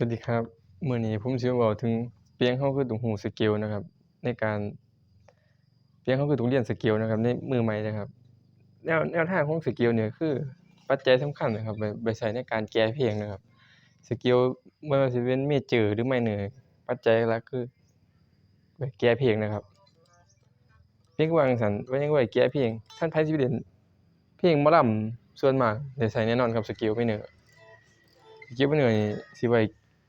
สวัสดีครับเมื้อนี้ผมสิมาเว้าถึงเปียงเราคือต้องรู้สเกลนะครับ ในการเปียงเราคือต้องเรียนสเกลนะครับ ในมือใหม่นะครับแนวแนวทางของสเกลเนี่ยคือ ปัจจัยสำคัญนะครับไปใช้ในการแก้เพลงนะครับสเกลบ่ว่าสิเป็นเมเจอร์หรือไม่เหนือปัจจัยหลักคือไว้แก้เพลงนะครับ เพลงวางซั้นไว้ยังไว้แก้เพลงคันไผสิเล่นเพลงมอลำส่วนมากได้ใช้แน่นอนครับสเกลไม่เหนือสเกลไม่เนอนี่สิไว้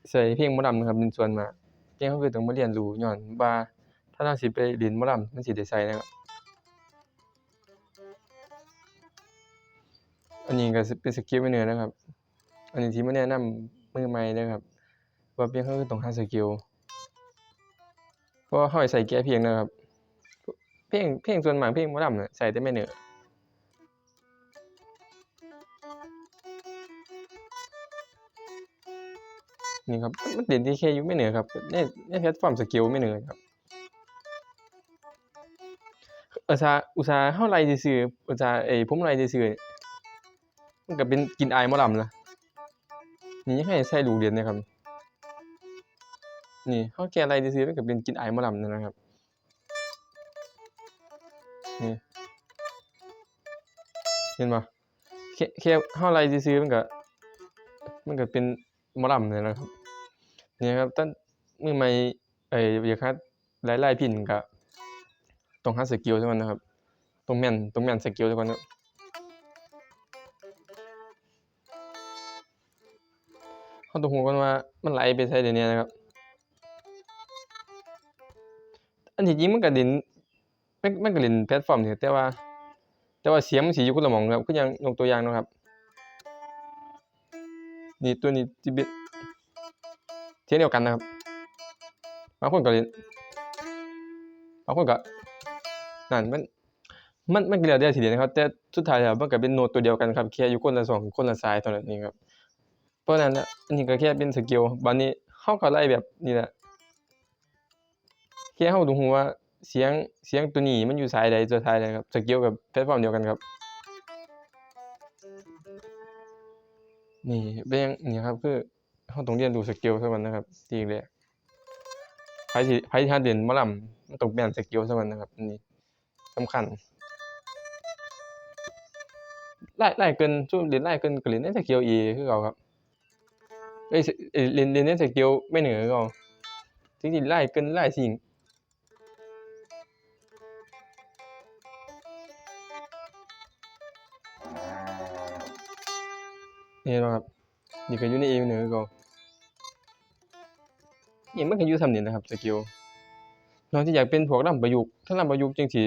ใช้เพลงหมอลำนะครับเป็นส่วนมากเพลงเราคือต้องมาเรียนรู้ญ้อนว่าถ้าเราสิไปเล่นหมอลำมันสิได้ใช้นะครับอันนี้ก็เป็นสเกลไมเนอร์นะครับ อันนี้ที่มาแนะนำมือใหม่นะครับ ว่าเพลงเราคือต้องหาสเกลเพราะว่าเราให้ใช้แก้เพลงนะครับ เพลงเพลงส่วนมากเพลงหมอลำน่ะใช้แต่ไม่เนอ นี่ครับ มันเด่นที่แค่อยู่ไม่เหนือครับในในแพลตฟอร์มสเกลไม่เหนือครับอุตสาอุตสาห์เราไล่ซื่ออุตสาไอ้ผมไล่ซื่อมันก็เป็นกลิ่นอายมอลำแล้วนี่ยังให้ใส่ลูกเล่นเลยครับ นี่เราแค่ไล่ซื่อมันก็เป็นกลิ่นอายมอลำแล้วนะครับ นี่เห็นบ่แค่แค่เราไล่ซื่อมันก็มันก็เป็นมอลำแล้วนะครับ นี่ครับแต่มือใหม่เอ่ออยากหัดหลายๆพิณก็ต้องหาสเกลซะก่อนนะครับต้องแม่นต้องแม่นสเกลซะก่อนครับเราต้องรู้ก่อนว่ามันไหลไปไสได้แหน่นะครับ อันที่จริงมันก็เล่นมันมันก็เล่นแพลตฟอร์มเนี่แต่ว่า แต่ว่าเสียงมันสิอยู่คนละหม้องครับคือหยังยกตัวอย่างนะครับ นี่ตัวนี้สิเป็น เสียงเดียวกันนะครับบางคนก็เล่นบางคนก็นั่นมันมันมันก็แล้วแต่สิเล่นนะครับ แต่สุดท้ายแล้วมันก็เป็นโน้ตตัวเดียวกันครับแค่อยู่คนละช่องคนละสายเท่านั้นเองครับเพราะนั้นอันนี้ก็แค่เป็นสเกลบัดนี้เราก็ไล่แบบนี้แหละแค่เราต้องรู้ว่าเสียงเสียงตัวนี้มันอยู่สายใดตัวสายใดครับสเกลกับแพลตฟอร์มเดียวกันครับนี่เป็นหยังนี่ครับคือ เราต้องเรียนรู้สเกลซะก่อนนะครับที่แรกไผสิไผสิหัดเล่นมอลำมันต้องแม่นสเกลซะก่อนนะครับอันนี้สำคัญหลายหลายเกินซุมเล่นหลายเกินก็เล่นในสเกล A คือเก่าครับเอ๊ยสเอ่อเล่นเล่นในสเกลไม่เหนือเก่าถึงสิหลายเกินหลายสิ่งนี่เห็นบ่ครับนี่ก็อยู่ใน A ไมเนอร์คือเก่า นี่มันก็อยู่ส่ำนี้นะครับสเกลนอกที่อยากเป็นพวกรำประยุกต์ถ้ารำประยุกต์จั่งสิ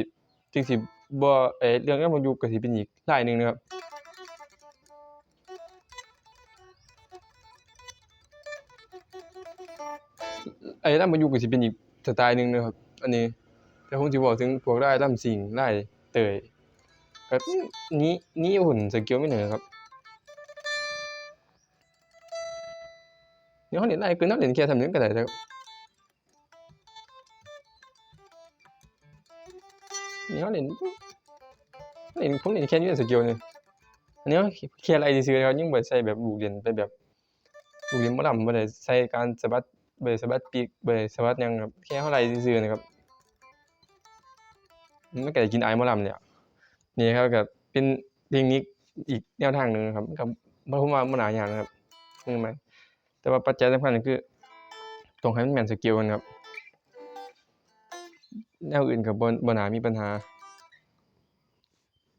จั่งสิบ่เอเรื่องรำประยุกต์ก็สิเป็นอีกลายหนึ่งนะครับไอ้รำประยุกต์ก็สิเป็นอีกสไตล์หนึ่งนะครับ อันนี้ แต่ผมสิเว้าถึงพวกลายรำซิ่งลายเตยก็อือหนีหนีพ้นสเกลไม่เหนือครับ นี่เราเล่นหลายเกินเราเล่นแค่ส่ำนี้มันก็ได้แล้วนี่เราเล่นเล่นผมเล่นแค่อยู่ในสเกลนี่อันนี้เราแค่ไล่ซื่อๆนะครับยังบ่ได้ใส่แบบลูกเล่นไปแบบลูกเล่นหมอลำบ่ได้ใส่การสะบัดบ่ได้สะบัดปีกบ่ได้สะบัดยังครับแค่เราไล่ซื่อนะครับมันก็ได้กลิ่นอายหมอลำแล้วนี่ครับก็เป็นเทคนิคอีกแนวทางหนึ่งครับก็บ่ผมว่าบ่น่ายากนะครับมือใหม แต่ว่าปัจจัยสำคัญก็คือต้องให้มันแมนสเกลกันครับ แนวอื่นก็บ่บ่น่ามีปัญหา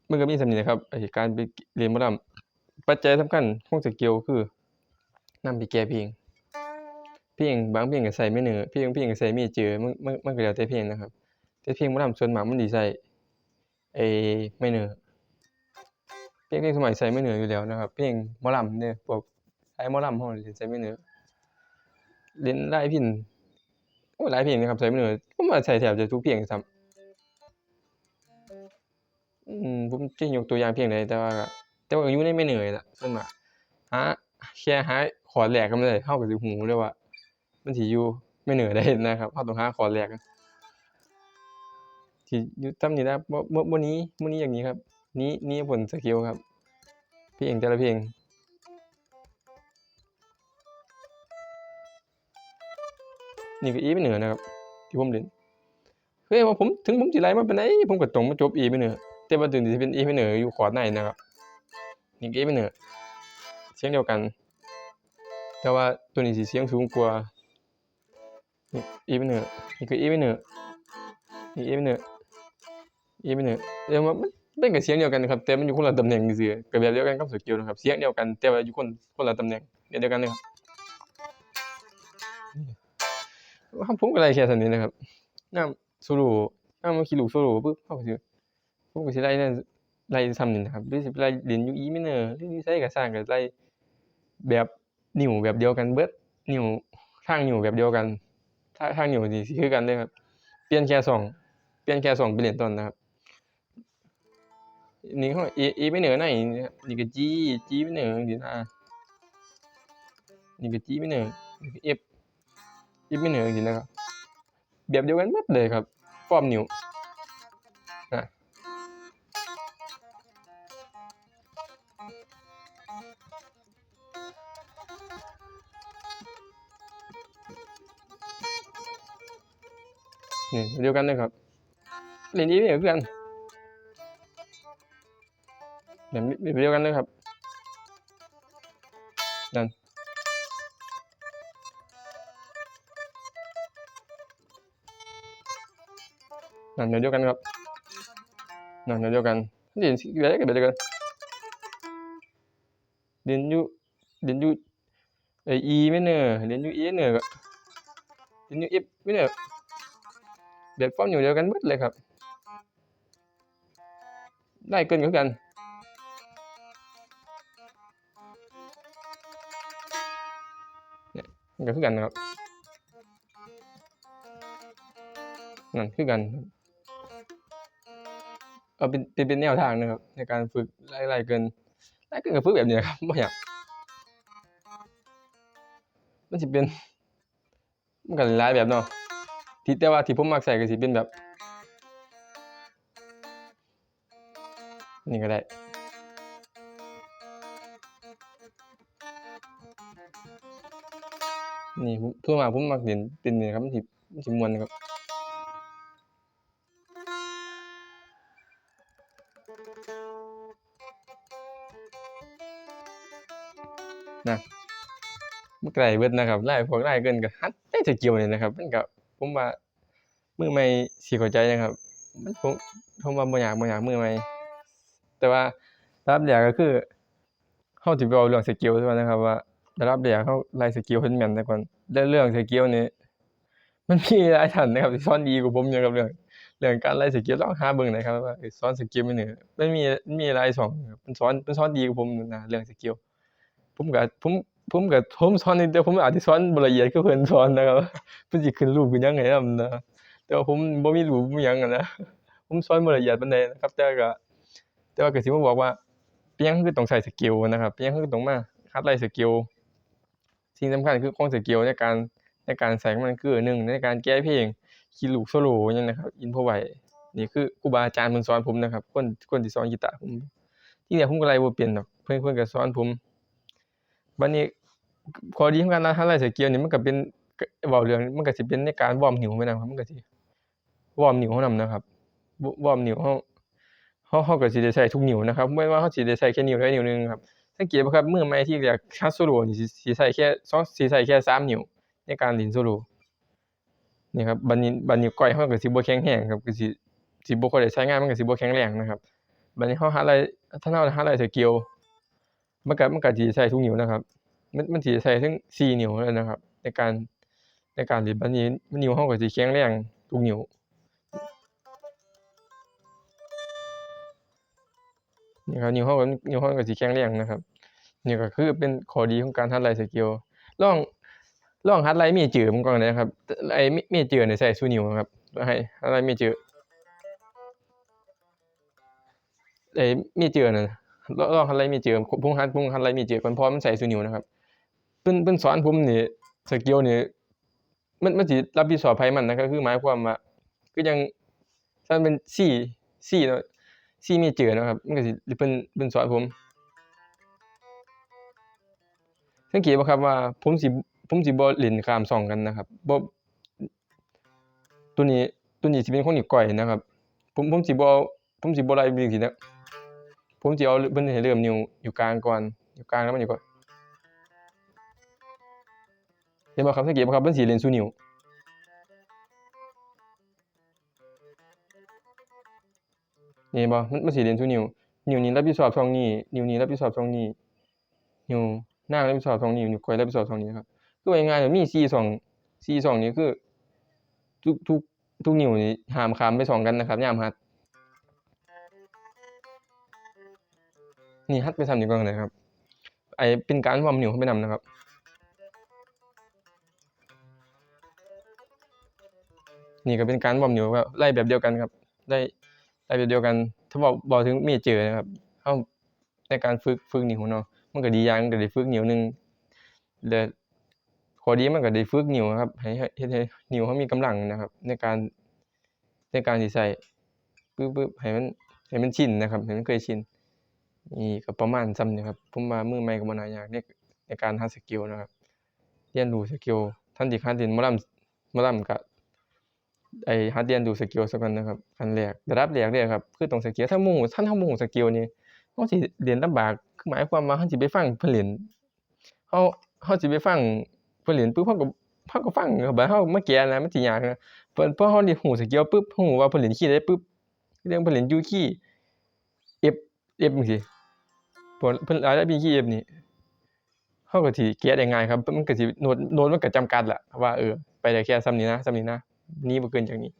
มันก็มีส่ำนี้แหละครับไอการไปเรียนมอลำปัจจัยสำคัญของสเกลคือนำไปแก้เพลงเพลงบางเพลงก็ใช้ไม่เนอเพลงบางเพลงก็ใช้เมเจอมันมันมันก็แล้วแต่เพลงนะครับ แต่เพลงมอลำส่วนมากมันสิใช้ไอ้ไม่เนอเพลงเพลงสมากสิใช้ไม่เนออยู่แล้วนะครับ เพลงมอลำเนี่ยพวก สายมอลำเรานี่สิใช้ไมเนอร์เล่นลายพิณโอ้หลายเพลงเลยครับใช้ไมเนอร์ผมาใช้แทบจะทุกเพลงซ้ำอืมผมจะยกตัวอย่างเพลงใดแต่ว่าแต่ว่าก็อยู่ในไม่เนอร์นี่แหละส่วนมากหาแค่หาคอดแรกก็บ่ได้เราก็สิรู้เลยว่า มันสิอยู่ไม่เหนอร์ใดนะครับเราต้องหาคอดแรกที่อยู่ส่ำนี้นะครับบ่บ่บ่หนีบ่หนีจากนี้ครับ นีหนีพ้นสเกลครับ เพลงแต่ละเพลง นี่ก็ E minor นะครับ ที่ผมเล่นเฮ้ยว่าผมถึงผมสิไล่มาปานใดผมก็ต้องมาจบ E minor แต่ว่าตัวนี้สิเป็น E minor ออยู่คอร์ดในนะครับนี่ก็ E minor เสียงเดียวกัน แต่ว่าตัวนี้สิเสียงสูงกว่านี่ E minor นี่ก็ E minor นี่ E minor E minor เหนือเรียกว่าเป็นก็เสียงเดียวกันนะครับแต่มันอยู่คนละตำแหน่งซื่อๆก็แบบเดียวกันกับสเกลนะครับเสียงเดียวกันแต่ว่าอยู่คนคนละตำแหน่งเดียวกันเลยครับ ครับผมก็ไล่แค่เท่านี้นะครับยามโซโลยามมาขี่ลูกโซโลปึ๊บเฮาก็สิผมก็สิไล่นั่นไล่ส่ำนี่นะครับหรือสิไปไล่เล่นอยู่ E minor หรืออยู่ไสก็สร้างก็ไล่แบบนิ้วแบบเดียวกันเบิดนิ้วทางนิ้วแบบเดียวกันทาทางนิ้วนี่สิคือกันเลยครับ เปลี่ยนแค่2เปลี่ยนแค่2ไปเล่นต้นนะครับนี่เขา E E minor ในนี่ครับนี่ก็ G G minor จังซี่นะนี่ก็ G minor นี่ ก็ F F minor จังซี่นะครับแบบเดียวกันหมดเลยครับฟอร์มนิวอานี่เดียวกันเลยครับเล่น E minor คือกันแบบแบบเดียวกันเลยครับ นั่นเดียวกันครับนั่นเดียวกันเล่นสิแบบใดก็แบบเดียกันเล่นอยู่เล่นอยู่ไอ้ E minor เล่นอยู่ E minor ก็เล่นอยู่ F minor แบบฟอร์มนิ้วเดียวกันเบิดเลยครับ ได้เกินเหมือนกันก็คือกันนะครับ นั่นคือกัน เอาเป็นเป็นเป็นแนวทางนะครับ ในการฝึกไล่ไล่เกินไล่เกินก็ฝึกแบบนี้แหละครับบ่ยากมันสิเป็นมันก็หลายแบบเนาะที่แต่ว่าที่ผมมักใช้ก็สิเป็นแบบ นี่ก็ได้นี่ผมส่วมาผมมักเล่นเป็นนี่ครับมันสิมันสิมวนครับ นะมันก็ได้เบิดนะครับไล่พวกไล่เกินก็หัดแต่สกิลนี่นะครับ มันก็ผมว่ามือใหม่สิเข้าใจนะครับ มันผมผมว่าบ่ยากบ่ยากมือใหม่แต่ว่าระดับแรกก็คือเราสิไปเว้าเรื่องสกิลก่อนนะครับ ว่าระดับแรกเราไล่สกิลให้มันแม่นซะก่อนแล้วเรื่องสกิลนี่มันมีหลายท่านนะครับที่สอนดีกว่าผมเยอะครับเรื่องเรื่องการไล่สกิลลองหาเบิ่งนะครับว่าเออสอนสกิลมันนี่มันมีมีหลายช่องครันสอนเพิ่นสอนดีกว่าผมนะเรื่องสกิล ผมก็ผมผมก็ผมสอนนี่แต่ผมอาจสิสอนบ่ละเอียดคือเพิ่นสอนนะครับเพิ่นสิขึ้นรูปขึ้นหยังให้นำนะแต่ว่าผมบ่มีรูปมีหยังนะผมสอนบ่ละเอียดปานใดนะครับ แต่ก็แต่ว่าก็สิมาบอกว่าเป็นหยังคือต้องใช้สกิลนะครับเป็นหยังคือต้องมาหัดไล่สกิลสิ่งสำคัญคือของสกิลในการในการใช้ของมันคือ1ในการแก้เพลงคีลูกโซโลหยังนะครับ improvise นี่คือครูบาอาจารย์เพิ่นสอนผมนะครับคนคนที่สอนกีตาร์ผมที่แรกผมก็ไล่บ่เป็นดอกเพิ่นเพิ่นก็สอนผม บัดนี้ข้อดีของการหัดไล่สกิลนี่มันก็เป็นเว้าเรื่องมันก็สิเป็นในการวอร์มนิ้วไปนำครับ มันก็สิวอร์มนิ้วเรานำนะครับวอร์มนิ้วเราเราเราก็สิได้ใช้ทุกนิ้วนะครับบ่แม่ว่าเราสิได้ใช้แค่นิ้วใดนิ้วหนึ่งครับสังเกตบ่ครับมือใหม่ที่อยากหัดโซโลนี่สิสิใช้แค่สองสิใช้แค่3นิ้วในการเล่นโซโลนี่ครับบัดนี้บัดนิ้ก้อยเราก็สิบ่แข็งแรงครับก็สิสิบ่ค่อยได้ใช้งานมันก็สิบ่แข็งแรงนะครับบัดนี้เราหัดไล่ถ้าเราหัดไล่สกิล มันก็มันก็สิใช้ทุกนิ้วนะครับ มันมันสิใช้ถึง4นิ้วเลยนะครับ ในการในการเล่นบัดนี้นิ้วเราก็สิแข็งแรงทุกนิ้วนี่ครับนิ้วเราก็นิ้วเราก็สิแข็งแรงนะครับนี่ก็คือเป็นข้อดีของการหัดไลสกิลลองลองหัดไลมเจอร์ผมก่อนก็ได้ครับไอ้เมเมเจอร์นี่ใช้ซุนิ้วครับให้หัดไล่เมเจอร์ไอ้เมเจอร์นั่น ลองลองหัดไล่เมเจอร์ผมหัดผมหัดไล่เมเจอก่นพราะมันใช้ซุนิ้วนะครับเพิ่นเพิ่นสอนผมนี่สกิลนี่มันมันสิรับผิดชอบไผมันนะครับคือหมายความว่าคือจั่งถ้ามันเป็น C C เนาะ C เมเจอนะครับมันก็สิเพิ่นเพิ่นสอนผมสังเกตบ่ครับว่าผมสิผมสิบ่เล่นข้ามช่องกันนะครับบ่ตัวนี้ตัวนี้สิเป็นคนนิ้วก้อยนะครับ ผมผมสิบ่เอาผมสิบ่ไล่ไปจังซี่นะ ผมสิเอาเพิ่นให้เริ่มนิ้วนิ้วกลางก่อนนิ้วกลางแล้วมานี่ก่อนเห็นบ่ครับสังเกตบ่ครับมันสิเล่นซุนิ้วนี่บ่มันมันสิเล่นซุนิ้วนิ้วนี้รับผิดชอบช่องนี้นิ้วนี้รับผิดชอบช่องนี้นิ้วนางรับผิดชอบช่องนี้นิ้วก้อยรับผิดชอบช่องนี้ครับคือว่าง่ายๆมี4ช่อง4ช่องนี้คือ ทุกทุกทุกนิ้วนี่ห้ามข้ามไปช่องกันนะครับยามหัด นี่หัดไปซ้ำนี้ก่อนก็ได้ครับ ไอเป็นการวอร์มนิ้วเขาไปนำนะครับนี่ก็เป็นการวอร์มนิ้วก็ไล่แบบเดียวกันครับไล่ไล่แบบเดียวกัน ถ้าเว้าเว้าถึงเมเจอนะครับเราในการฝึกฝึกนิ้วเนาะมันก็ดีอย่างก็ได้ฝึกนิ้วหนึ่งและข้อดีมันก็ได้ฝึกนิ้วครับให้ให้เฮ็ดให้นิ้วเรามีกำลังนะครับ ในการในการที่ใช้ปึ๊บๆให้มันให้มันชินนะครับให้มันเคยชิน นี่ก็ประมาณส่ำนี้ครับผมว่ามือใหม่ก็บ่นายากในในการหัดสกิลนะครับเรียนรู้สกิลทันทีหัดเล่นมอลำหมอลำก็ไอ้หัดเรียนรู้สกิลซะก่อนนะครับขั้นแรกระดับแรกเลยอะครับคือต้องสกิลถ้าบ่รู้คันเราบ่รู้สกิลนี่เราสิเล่นลำบากคือหมายความว่าเราสิไปฟังเพิ่นเล่นเราเราสิไปฟังเพิ่นเล่นปึ๊บเราก็เราก็ฟังบัดเรามาแก้นะมันสิยากนะเพิ่นพอเราได้รู้สกิลปึ๊บเรารู้ว่าเพิ่นเล่นคีย์ใดปึ๊บคืองเพิ่นเล่นอยู่คีย์ F F จังซี้ เพิ่นเพิ่นอาจจะมีคีย์ F นี่เราก็สิแก้ได้ง่ายครับมันก็สิโน้ตโน้ตมันก็จำกัดล่ะว่าเออไปได้แค่ส่ำนี้นะส่ำนี้นะนีบ่เกินจากนี้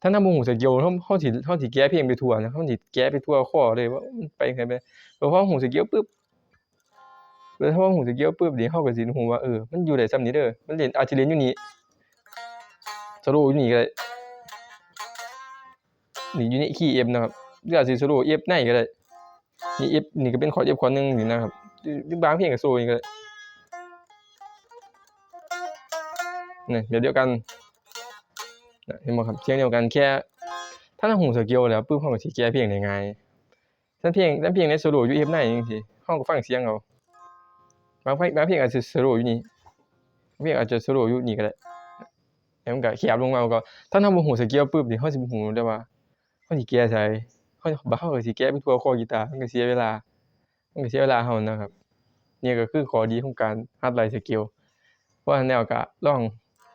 ถ้าเราบ่รู้สกิลเราเราสิเราสิแก้เพลงไปทั่วนะเราสิแก้ไปทั่วคอเลยว่าไปจั่งไปแต่พอเรารู้สกิลปึ๊บแล้วถ้าเรารู้สกิลปึ๊บนี่เราก็สิรู้ว่าเออมันอยู่ได้ส่ำนี้เด้อมันเล่นอาจสิเล่นอยู่นี่สโลอยู่นี่ก็ได้นี่อยู่ในคีย์ F นะครับหรืออาจสิสโลว์ F ในก็ได้ นี่ F นี่ก็เป็นคอร์ด F คอหนึ่งนี่นะครับบางเพลงก็สโลว์อย่างนี้ก็ได้นี่แบบเดียวกันเห็นบ่ครับเสียงเดียวกันแค่ถ้าเรารู้สกิลแล้วปึ๊บเราก็สิแก้เพลงได้ง่ายคันเพลงคันเพลงในสโลอยู่ F ในจังซี่เราก็ฟังเสียงเอาบางเพลงบางเพลงอาจสิสโลอยู่นี่เพลงอาจจะสโลอยู่นี่ก็ได้แล้วมันก็แคบลงมาก็ถ้าเราบ่รู้สกิลปึ๊บนี่เราสิบ่รู้เลยว่าเราสิแก้ไส เราบัดเราก็สิแก้ไปทั่วคอกีตาร์มันก็เสียเวลา มันก็เสียเวลาเรานะครับ นี่ก็คือข้อดีของการหัดไลสกิลเพราะฉะนั้นวก็ลอง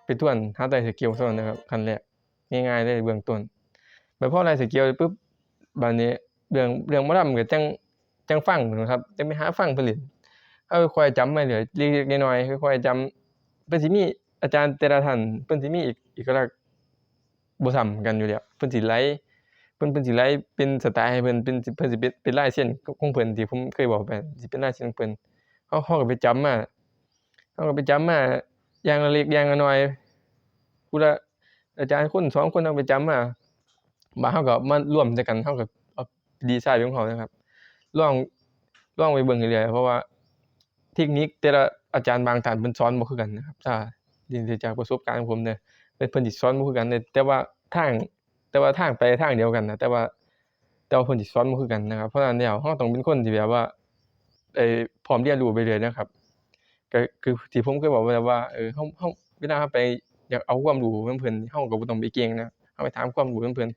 ไปทวนหัดไลสกิลซะก่อนะครับขั้นแรกง่ายๆเลยเบื้องต้นบัดพอไลสกิลปึ๊บบัดนี้เรื่องเรื่องหมอลำก็จังจังฟังนะครับจังไปหาฟังเพิ่นเล่นเราค่อยๆจำมาเรื่อเล็กๆน้อยๆค่อยๆจำเพิ่นสิมีอาจารย์แต่ละท่านเพิ่นสิมีเอกเอกลักษณ์บ่ซ้ำกันอยู่แล้วเพิ่นสิไล่ เพิ่นเพิ่นสิไล่เป็นสไตล์ให้เพิ่นเป็นเพิ่นสิเป็นเป็นลายเส้นของเพิ่นที่ผมเคยบอกไปสิเป็นลายเส้นของเพิ่นเราเราก็ไปจำมาเราก็ไปจำมาอย่างละเล็กอย่างละน้อยผู้ละอาจารย์คน2คนเราไปจำมาบัดเราก็มารวมใส่กันเราก็เอาดีไซน์ของเรานะครับลองลองไปเบิ่งเรื่อยๆเพราะว่าเทคนิคแต่ละอาจารย์บางท่านเพิ่นสอนบ่คือกันนะครับถ้าเรียนจากประสบการณ์ของผมเด้อเพิ่นเพิ่นสิสอนบ่คือกันเด้แต่ว่าทาง แต่ว่าทางไปทางเดียวกันนะแต่ว่าแต่ว่าเพิ่นสิสอนบ่คือกันนะครับเพราะฉะนั้นแล้วเราต้องเป็นคนที่แบบว่าไอ้พร้อมเรียนรู้ไปเรื่อยนะครับก็คือที่ผมเคยบอกไว้แล้วว่าเออเราเราเวลาเราไปอยากเอาความรู้นำเพิ่นเราก็บ่ต้องไปเก่งนะเราไปถามความรู้นำเพิ่น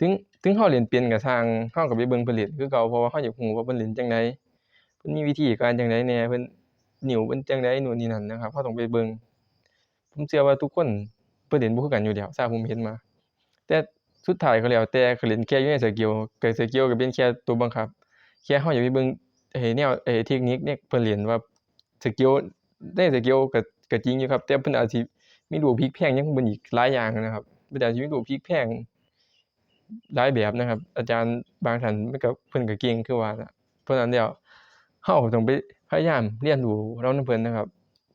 ถึงถึงเราเล่นเป็นก็สร้างเราก็ไปเบิ่งเพิ่นเล่นคือเก่าเพราะว่าเราอยากรู้ว่าเพิ่นเล่นจั่งใดเพิ่นมีวิธีการจั่งใดแหน่เพิ่นนิ้วเพิ่นจั่งใดโน่นนี่นั่นนะครับเราต้องไปเบิ่งผมเชื่อว่าทุกคนเพิ่นเล่นบ่คือกันอยู่แล้วจาผมเห็นมา แต่สุดท้ายก็แล้วแต่ก็เล่นแค่อยู่ในสกิลก็สกิลก็เป็นแค่ตัวบังคับ แค่เราอยากไปเบิ่งไอ้แนวไอ้เทคนิคในเพิ่นเล่นว่าสกิลในสกิลก็ก็จริงอยู่ครับ แต่เพิ่นอาจสิมีลูพลิกแพงย่างเพิ่นอีกหลายอย่างนะครับเพิ่นอาจสิมีลูพลิกแพงหลายแบบนะครับ อาจารย์บางท่านมันก็เพิ่นก็เก่งคือว่าละเพราะนั้นแล้วเราต้องไปพยายามเรียนรู้นำเพิ่นนะครับ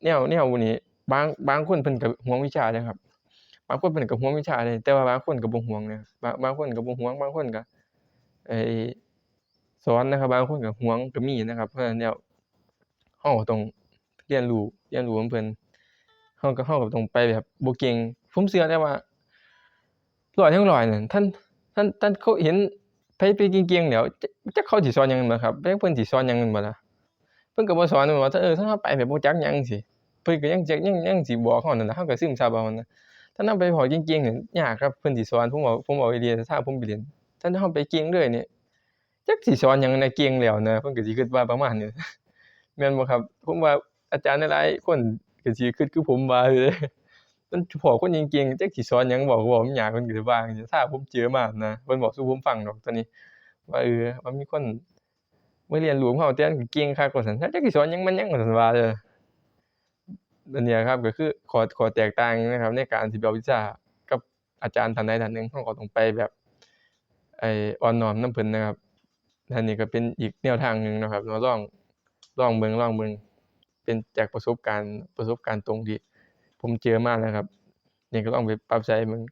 แนวแนวนี้บางบางคนเพิ่นก็ห่วงวิชาเด้อครับ บางคนเพิ่นก็ห่วงวิชาเดะแต่ว่าบางคนก็บ่ห่วงนะครับบางบางคนก็บ่ห่วงบางคนก็ไอสอนนะครับ บางคนก็ห่วงก็มีนะครับ เพราะฉะนั้นแล้วเราก็ต้องเรียนรู้เรียนรู้เพิ่นเราก็เราก็ต้องไปแบบบ่เก่งผมเชื่อได้ว่า100ทั้ง100นั่นท่านท่านท่านเขาเห็นไผไปเก่งๆแล้วจักจักเขาสิสอนหยังแม่นบ่ครับเพิ่นสิสอนหยังแม่นบ่ล่ะเพิ่นก็บ่สอนแม่นบ่ถ้าเออถ้าเราไปแบบบ่จักหยังจังซี้เพิ่นก็ยังจะยังยังสิบอกเรานั่นล่ะเราก็ซึมซับเอานะ ถ้าถ้านำไปพอเก่งๆนี่ยากครับเพิ่นสิสอนผมเว้าผมเว้าอีหลีถ้าผมไปเรียนถ้าเราไปเก่งเลยนี่จักสิสอนหยังแหน่เก่งแล้วนะเพิ่นก็สิคิดว่าประมาณนี้แม่นบ่ครับผมว่าอาจารย์หลายๆคนก็สิคิดคือผมว่าอยู่เดะมันพอคนเก่งๆจักสิสอนหยังเว้าก็เว้ามันยากเพิ่นก็สิว่าจังซี่ถ้าผมเจอมานะเพิ่นเว้าสู่ผมฟังดอกตอนนี้ว่าเออว่ามีคนมาเรียนรู้กับเราแต่มันเก่งคักว่าซั่นจักสิสอนหยังมันหยังว่าซั่นว่าเด้อ อันเนี้ยครับก็คือขอขอแตกต่างนะครับ ในการสิไปเอาวิชากับอาจารย์ท่านใดท่านหนึ่งเราก็ต้องไปแบบไอ้อ่อนน้อมน้ำเพิ่นนะครับอันนี้ก็เป็นอีกแนวทางหนึ่งนะครับเราลองลองเบิ่งลองเบิ่งเป็นจากประสบการณ์ประสบการณ์ตรงที่ผมเจอมาแล้วครับนี่ก็ลองไปปรับใช้เบิ่ง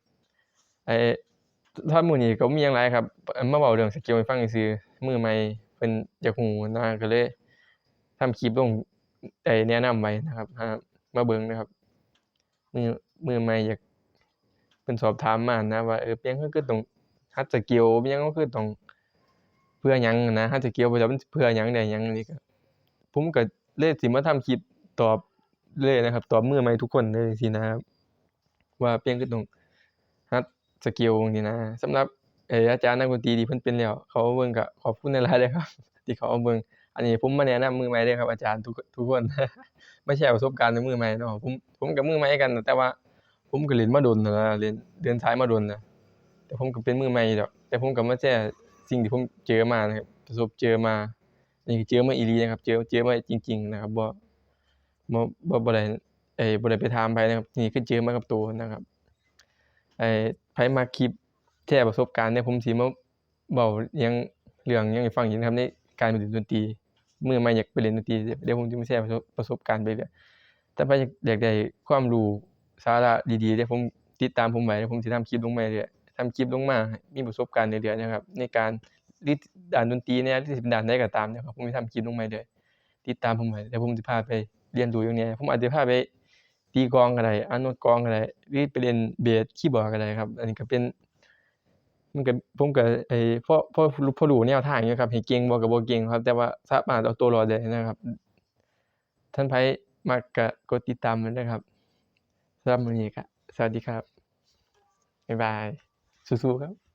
ไอ้ถ้ามือนี้ก็มีหยังหลายครับมาเว้าเรื่องสกิลให้ฟังซื่อมือใหม่เพิ่นอยากรู้นะก็เลยทำคลิปลงได้แนะนำไว้นะครับ มาเบิ่งนะครับมือมือใหม่อยากเพิ่นสอบถามมานะว่าเออเปียงเราคือต้องหัดสกิลอิหยังเราคือต้องเพื่อยังนะหัดสกิลไปแล้วมันเพื่อยังได้ยังนี่ก็ผมก็เลยสิมาทำคลิปตอบเลยนะครับ ตอบมือใหม่ทุกคนเลยจังซี่นะครับว่าเปียงคือต้องหัดสกิลจังซี่นะสำหรับเอออาจารย์นักดนตรีที่เพิ่นเป็นแล้วเขาเบิ่งก็ขอบคุณหลายๆเด้ครับ ที่เขามาเบิ่ง อันนี้ผมมาแนะนำมือใหม่เด้อครับอาจารย์ทุกทุกคน ไมาแชร์ประสบการณ์ในมือใหม่เนาะผมผมก็มือใหม่กัน แต่ว่า ผมก็เล่นมาดนแล้วนะเล่นเดินสายมาดนนะแต่ผมก็เป็นมือใหม่ดอกแต่ผมก็มาแชร์สิ่งที่ผมเจอมานะครับประสบเจอมานี่เจอมาอีหลีนะครับ เจอเจอมาจริง ๆ นะครับบ่บ่บ่บ่ได้ไอ้บ่ได้ไปถามไผนะครับนี่คือเจอมากับตัวนะครับไอ้ไผมักคลิปแชร์ประสบการณ์เนี่ยผมสิมาเว้ายังเรื่องยังให้ฟังอีกนะครับในการเล่นดนตรี มือใหม่อยากไปเล่นดนตรีเดี๋ยวผมจะมาแชร์ประสบการณ์ไปเรื่อยแต่ไผอยากอยากได้ความรู้สาระดีๆเดี๋ยวผมติดตามผมไว้เดี๋ยวผมสิทำคลิปลงมาเรื่อยทำคลิปลงมา มีประสบการณ์เรื่อยๆนะครับ ในการรือด้านดนตรีเนี่ยหรือสิเป็นด้านใดก็ตามนะครับผมสิทำคลิปลงมาเรื่อยติดตามผมไว้เดี๋ยวผมสิพาไปเรียนรู้อย่างแหน่ผมอาจจะพาไปตีกองก็ได้อ่านโน้ตกองก็ได้หรือไปเรียนเบสคีย์บอร์ดก็ได้ครับ อันนี้ก็เป็น มันก็ผมก็ไอ้พอพอพอรู้แนวทางอยู่ครับให้เก่งบ่ก็บ่เก่งครับ แต่ว่าสามารถเอาตัวรอดได้นะครับ ท่านไผมักก็กดติดตามไว้ด้วยครับสำหรับมื้อนี้ก็สวัสดีครับบ๊ายบายสู้ๆครับ